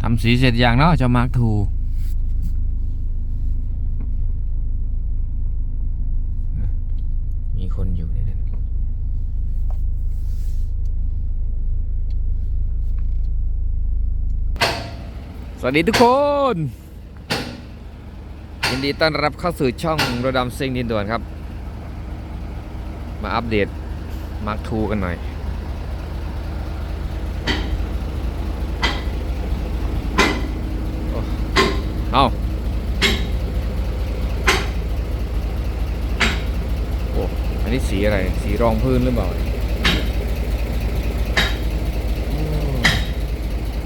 ทำสีเสร็จอย่างเนาะเจะมาร์กทูมีคนอยู่ในนั้นสวัสดีทุกคน ยินดีต้อนรับเข้าสู่ช่องโรดำซิงดินด่วนครับ มาอัปเดตมาร์กทูกันหน่อย เอาโอ้อันนี้สีอะไร สีรองพื้นหรือเปล่า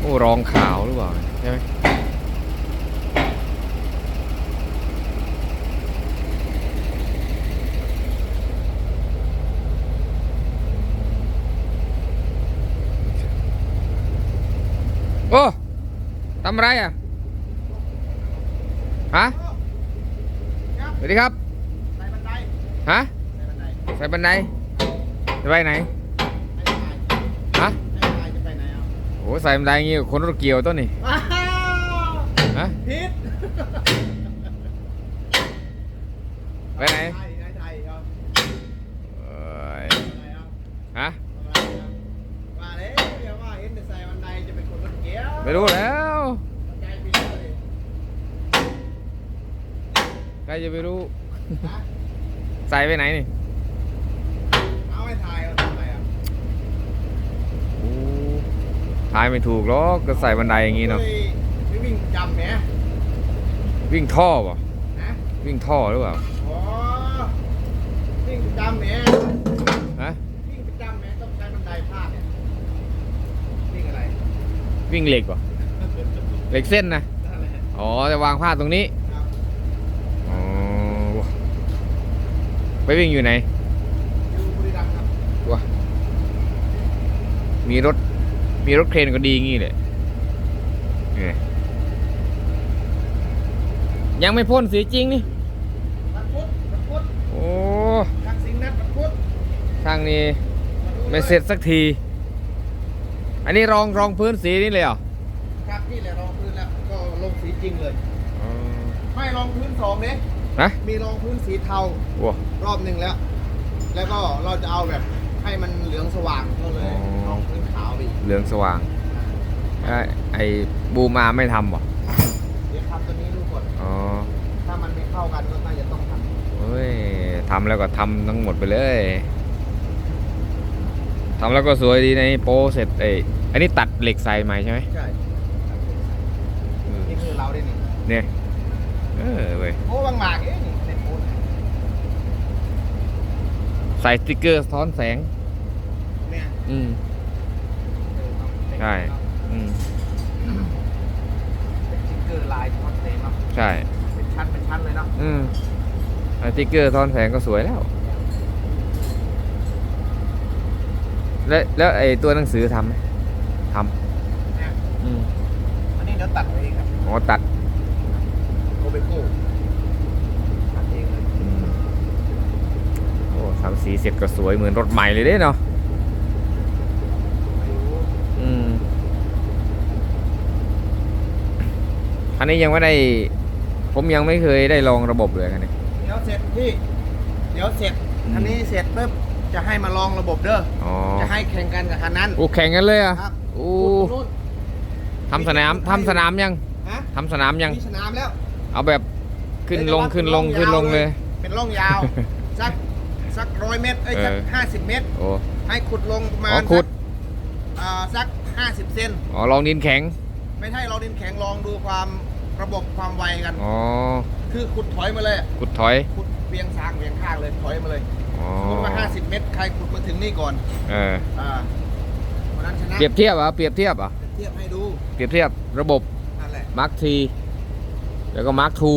โอ้ รองขาวหรือเปล่า ใช่ไหมโอ้ทำไรอะ ฮะสวัสดีครับใส่บันไดฮะใส่บันไดใส่บันไดจะไปไหนฮะไม่ไปจะไปไหนอะโอ้ใส่บันไดงี้คนรถเกี่ยวต้นนี่ว้าวฮะผิดไปไหนไทยไทยครับเอ้ยอะไรครับฮะอะไรครับว่าเลย รจะไปรู้ฮะใส่ไปไหนนี่ เอาไม่ถ่ายเอาทำไมอะโอ้ทายไม่ถูกหรอกก็ใส่บันไดอย่างงี้เนาะฮ้ไม่วิ่งจำแหมวิ่งท่อป่ะฮะวิ่งท่อหรือเปล่าอ๋อวิ่งจำแหมฮะวิ่งประจำแหมต้องใช้บันไดพลาดเนี่ยวิ่งอะไร วิ่งเหล็กป่ะเหล็กเส้นนะนั่นแหละอ๋อจะวางพาดตรงนี้ ครับ อ๋อ ไปวิ่งอยู่ไหนอยู่บุรีรัมย์ครับว้ามีรถ มีรถเครนก็ดีงี้เลยนี่ยังไม่พ่นสีจริงนี่วันพุธวันพุธโอ้ทักสิงนัดวันพุธทางนี้าดูไม่เสร็จสักที อันนี้รองรองพื้นสีนี่เลยเหรอครับนี่แหละรองพื้นแล้วก็ลงสีจริงเลยอ๋อไม่รองพื้นสองเนี่ย ฮะมีรองพื้นสีเทาว้ารอบหนึ่งแล้ว แล้วก็เราจะเอาแบบให้มันเหลืองสว่างก็เลยรองพื้นขาวไปอีกเหลืองสว่างไอ้ไอ้บูมาไม่ทำเหรอเดี๋ยวทำตัวนี้ดูก่อนอ๋อถ้ามันไม่เข้ากันก็น่าจะต้องทำเฮ้ยทำแล้วก็ทำทั้งหมดไปเลยทำแล้วก็สวยดีในโปรเสร็จไอ้อันนี้ตัดเหล็กใส่ใหม่ใช่ไหมใช่อืมนี่คือเราได้นี่เนี่ย เออเว้ยโอ้บางหมากเอ๊ะนี่ในโพสต์ใส่สติ๊กเกอร์สะท้อนแสง เนี่ยอืม เออเอาเป็นใช่ อืม เป็นสติ๊กเกอร์ลายคอนเทนต์เนาะใช่ เป็นชั้นเป็นชั้นเลยเนาะอืมใส่สติ๊กเกอร์สะท้อนแสงก็สวยแล้ว แล้วแล้วไอ้ตัวหนังสือทำไหมทเนี่ยำอืมอันนี้เดี๋ยวตัดเอาเองครับ อ๋อตัด โกเบโก้ตัดเองเลยอืมโอ้ทำสีเสร็จก็สวยเหมือนรถใหม่เลยเด้เนาะไม่รู้อืมอันนี้ยังไม่ได้ ผมยังไม่เคยได้ลองระบบเลยคันนี้ เดี๋ยวเสร็จพี่ เดี๋ยวเสร็จอืมอันนี้เสร็จปุ๊บจะให้มาลองระบบเด้ออ๋อจะให้แข่งกันกับคันนั้น โอ้แข่งกันเลยอะครับ โอ้ขุดตรงนู้นทำสนามทำสนามยังฮะทำสนามยังมีสนามแล้ว เอาแบบขึ้นลงเดี๋ยวจะวัดขึ้นลงเป็นขึ้นลงยาวเลย เป็นร่องยาว สักสักร้อยเมตรเอ้ยเออสักห้าสิบเมตร โอ้ให้ขุดลงประมาอ๋อณขุดสักอ่าสักห้าสิบเซนอ๋อลองดินแข็ง ไม่ใช่เราดินแข็งลองดูความระบบความไวกัน อ๋อคือขุดถอยมาเลยอะขุดถอย ขุดเบียงซางเบียงข้างเลยถอยมาเลยอ๋อสมมติว่าห้าสิบเมตรใครขุดมาถึงนี่ก่อนเอออ่าวันนั้นชนะเปรียบเทียบเหรอะเปรียบเทียบเหรอะเทียบให้ดูเปรียบเทียบระบบนั่นแหละมาร์คที แล้วก็มาร์คทู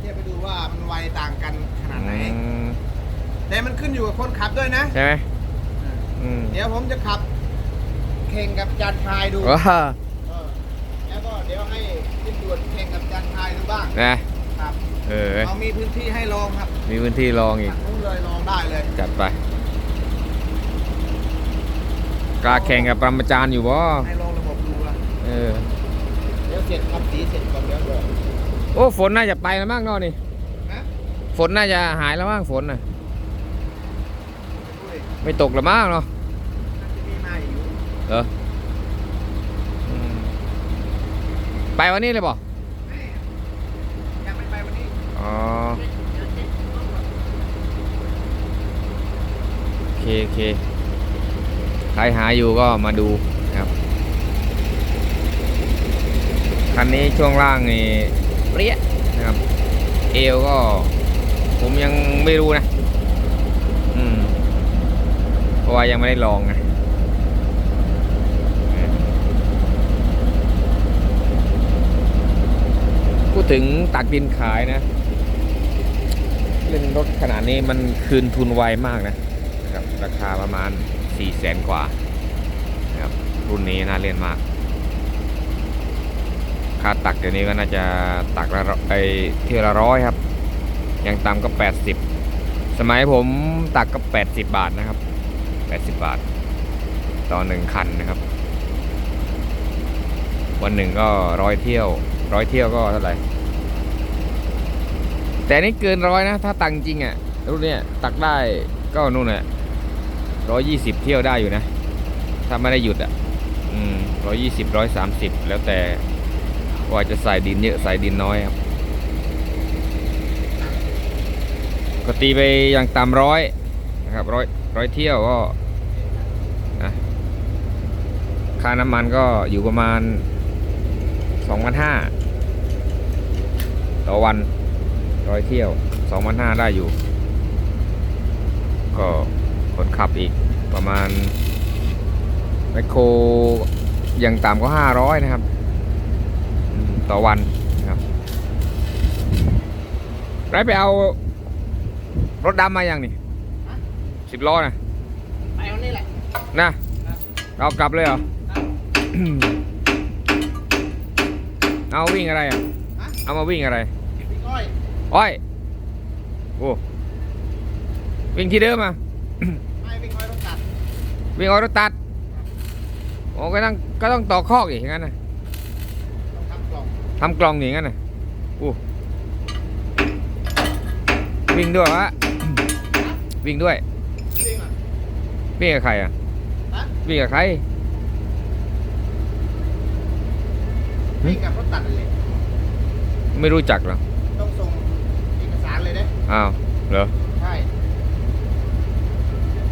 เทียบไปดูว่ามันไวต่างกันขนาดไหน แต่มันขึ้นอยู่กับคนขับด้วยนะ ใช่ไหมอืมเดี๋ยวผมจะขับแข่งกับจานชายดูว้าเออแล้วก็เดี๋ยวให้ขึ้นด่วนแข่งกับจานชายดูบ้างนะครับเออเรามีพื้นที่ให้ลองครับ มีพื้นที่ลองอีกทางนู้นเลยลองได้เลย จัดไปกล้าแข่งกับปรมาจารย์อยู่บ่ให้ลองระบบดูอะเออ เดี๋เสร็จทำสีเสร็จก่อนเดี๋ยวบอก โอ้ฝนน่าจะไปแล้วมั้งเนอะนี่นะฝนน่าจะหายแล้วมั้งฝนน่ะดูดิไม่ตกแล้วมั้งเนาะน่าจะมีมาอยู่เหรออืมไปวันนี้เลยบ่แม่ยังไม่ไปวันนี้อ๋อโอเคโอเคใครหาอยู่ก็มาดูนะครับคันนี้ช่วงล่างนี่ เรี้ยนะครับ เอวก็ ผมยังไม่รู้นะ อืม เพราะว่ายังไม่ได้ลองไงพูดถึงตักดินขายนะ เล่นรถขนาดนี้มันคืนทุนไวมากนะครับ ราคาประมาณ4ี่แสนกว่านะครับรุ่นนี้น่าเล่นมากาตักเดี๋ยวนี้ก็น่าจะตักละไอเที่ยวละร้อยครับอย่างต่ำก็ 80 สมัยผมตักก็ 80 บาทนะครับ 80 บาท ต่อหนึ่งคันนะครับ วันหนึ่งก็ร้อยเที่ยวร้อยเที่ยวก็เท่าไหร่แต่นี่เกินร้อยนะ ถ้าตังจริงอะ่ะรุ่นเนี้ยตักได้ก็นู่นน่ะร้อยยี่สิบเที่ยวได้อยู่นะ ถ้าไม่ได้หยุดอะ่ะ อืมร้อยยี่สิบร้อยสามสิบแล้วแต่ ว่าจะใส่ดินเยอะใส่ดินน้อยครับก็ตีไปอย่างต่ำร้อยนะครับร้อยร้อยเที่ยวก็นะค่าน้ำมันก็อยู่ประมาณสองพันห้าต่อวันร้อยเที่ยวสองพันห้าได้อยู่ ก็คนขับอีกประมาณแมคโครอย่างต่ำก็ห้าร้อยนะครับ ต่อวันนะครับไรไปเอารถดำมาอย่างนี่สิบล้อนะไปวันนี้แหละนะเรากลับเลยเหรอเอาวิ่งอะไรอะฮะเอามาวิ่งอะไรพี่ก้อยอ้อยโอ้วิ่งที่เดิมอะไม่พี่ก้อยต้องตัดวิ่งเอารถตัดโอ้ก็ต้องก็ต้องต่อคอกอีกอย่างนั้นนะ ต้องทำกล่อง ทำกล่องอย่างนั้นนะโอ้วิ่งด้วยวะวิ่งด้วยจริงอะวิ่งกับใครอะฮะวิ่งกับใครวิ่งกับรถตัดเลยไม่รู้จักเหรอต้องส่งเอกสารเลยเด้อ้าวเหรอใช่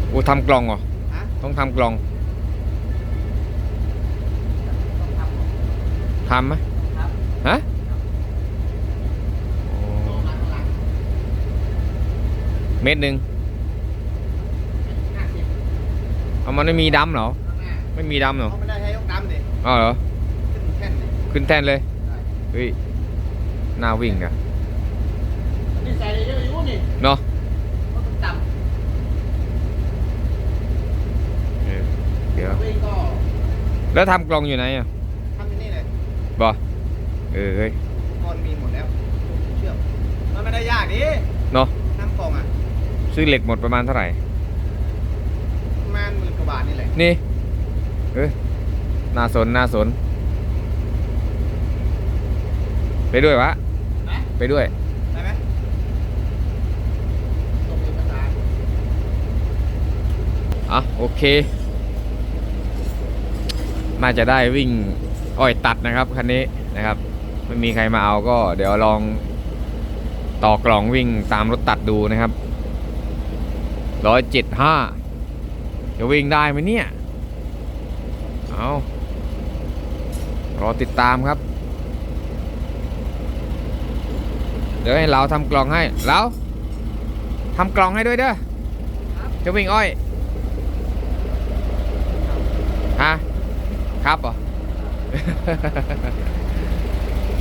โอ้ทำกล่องเหรอฮะต้องทำกล่องต้องทำหรอกทำไหมครับ ฮะโตมาข้างหลังเม็ดหนึ่งห้าสิบเอามันไม่มีดำเหรอข้างหน้าไม่มีดำเหรอเขาไม่ได้ใช้ยกดำดิอ๋อเหรอ ขึ้นแท่นดิขึ้นแท่นเลยใช่เฮ้ยน่าวิ่งอะนี่ใส่เยอะอยู่นี่เนาะเพราะมันต่เออเดี๋ยวำวิ่งก็แล้วทำกล่องอยู่ไหนอะทำที่นี่เลยบอ เออเฮ้ยก่อนมีหมดแล้วเชื่อมมันไม่ได้ยากดิเนาะทำกล่องอะซื้อเหล็กหมดประมาณเท่าไหร่ประมาณหมื่นกว่าบาทนี่แหละนี่เออน่าสนน่าสน ไปด้วยวะนะไปด้วยได้ไหมส่งเอกสารอะโอเค น่าจะได้วิ่งอ้อยตัดนะครับคันนี้นะครับ ไม่มีใครมาเอาก็ เดี๋ยวลองต่อกล่องวิ่งตามรถตัดดูนะครับร้อยเจ็ดห้าจะวิ่งได้ไหมเนี่ย เอารอติดตามครับ เดี๋ยวให้เราทำกล่องให้เราทำกล่องให้ด้วยเด้อจะวิ่งอ้อยฮะครับเหรอ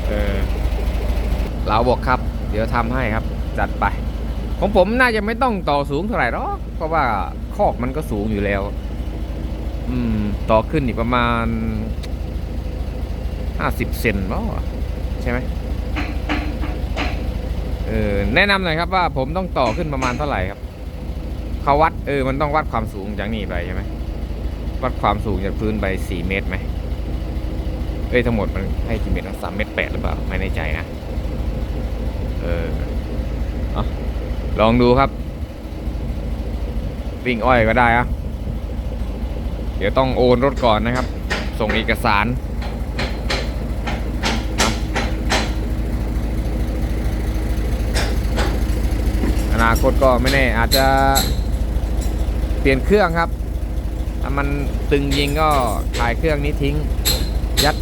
เออเราบอกครับ เดี๋ยวทำให้ครับจัดไป ของผมน่าจะไม่ต้องต่อสูงเท่าไหร่หรอกเพราะว่าคอกมันก็สูงอยู่แล้ว อืม ต่อขึ้นอีกประมาณห้าสิบเซนเนาะใช่ไหมเออแนะนำหน่อยครับว่าผมต้องต่อขึ้นประมาณเท่าไหร่ครับเขาวัดเออมันต้องวัดความสูงจากนี่ไปใช่ไหมวัดความสูงจากพื้นไปสี่เมตรไหม ออ้ยทั้งหมดมันให้กี่เม็ดนะสามเม็ดแปดหรือเปล่าไม่แน่ใจนะเออเอาลองดูครับวิ่งอ้อยก็ได้อะเดี๋ยวต้องโอนรถก่อนนะครับ ส่งเอกสารอนาคตก็ไม่แน่อาจจะเปลี่ยนเครื่องครับ ถ้ามันตึงยิงก็ถ่ายเครื่องนี้ทิ้ง ยัด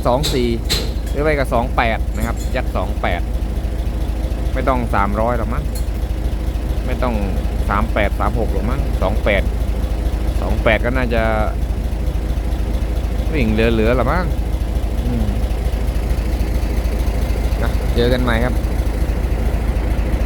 24 หรือไปกับ 28 นะครับ ยัด 28 ไม่ต้อง 300หรอกมั้งไม่ต้อง 38 36หรอกมั้ง28 28 ก็น่าจะ วิ่งเหลือๆหรอมั้งนะเจอกันใหม่ครับ